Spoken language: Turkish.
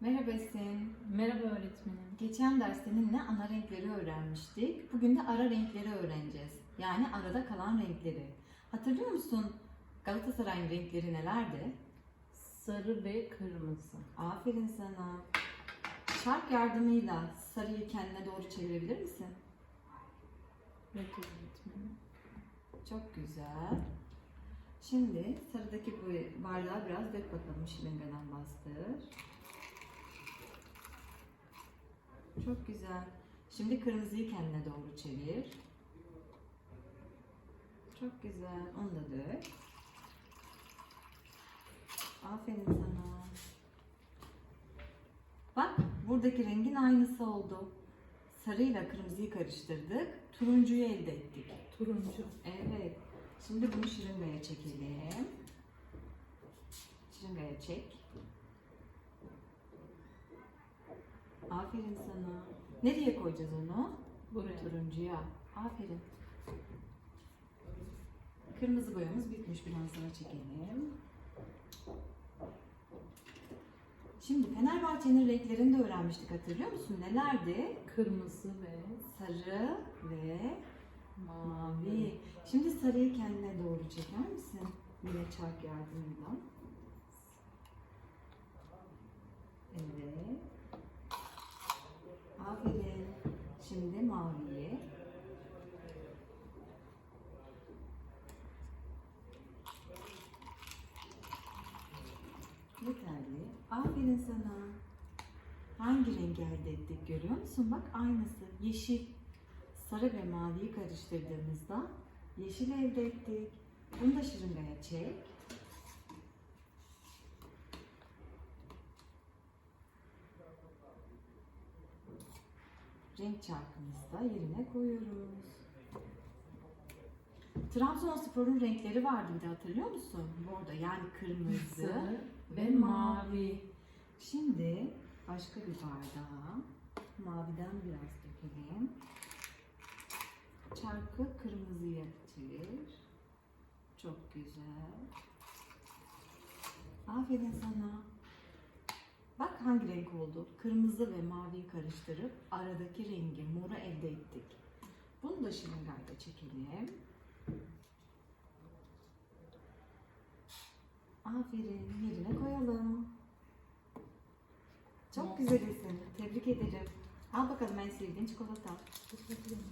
Merhaba Esin. Merhaba öğretmenim. Geçen ders seninle ana renkleri öğrenmiştik. Bugün de ara renkleri öğreneceğiz. Yani arada kalan renkleri. Hatırlıyor musun Galatasaray'ın renkleri nelerdi? Sarı ve kırmızı. Aferin sana. Çark yardımıyla sarıyı kendine doğru çevirebilir misin? Evet öğretmenim. Çok güzel. Şimdi sarıdaki bu bardağı biraz dök bakalım şırıngadan bastır. Çok güzel. Şimdi kırmızıyı kendine doğru çevir. Çok güzel. Onu da dök. Aferin sana. Bak buradaki rengin aynısı oldu. Sarıyla kırmızıyı karıştırdık. Turuncuyu elde ettik. Turuncu. Evet. Şimdi bunu şırıngaya çekelim. Şırıngaya çek. Aferin sana. Nereye koyacağız onu? Buraya. Turuncuya. Aferin. Kırmızı boyamız bitmiş. Biraz daha çekelim. Şimdi Fenerbahçe'nin renklerini de öğrenmiştik hatırlıyor musun? Nelerdi? Kırmızı ve Sarı ve mavi. Şimdi sarıyı kendine doğru çeker misin? Yine çark yardımıyla. Evet. Aferin. Şimdi maviye. Yeterli. Aferin sana. Hangi rengi elde ettik görüyor musun? Bak aynısı. Yeşil sarı ve maviyi karıştırdığımızda yeşil elde ettik. Bunu da şırıngaya çek. Renk çarkımızı da yerine koyuyoruz. Trabzonspor'un renkleri vardı bir de hatırlıyor musun? Burada yani kırmızı ve mavi. Şimdi başka bir bardağa maviden biraz dökelim. Çarkı kırmızıya çevir. Çok güzel. Aferin sana. Bak hangi renk oldu? Kırmızı ve maviyi karıştırıp aradaki rengi moru elde ettik. Bunu da şırıngayla çekelim. Aferin. Yerine koyalım. Çok güzelsin. Tebrik ederim. Al bakalım en sevdiğin çikolata. Teşekkür ederim.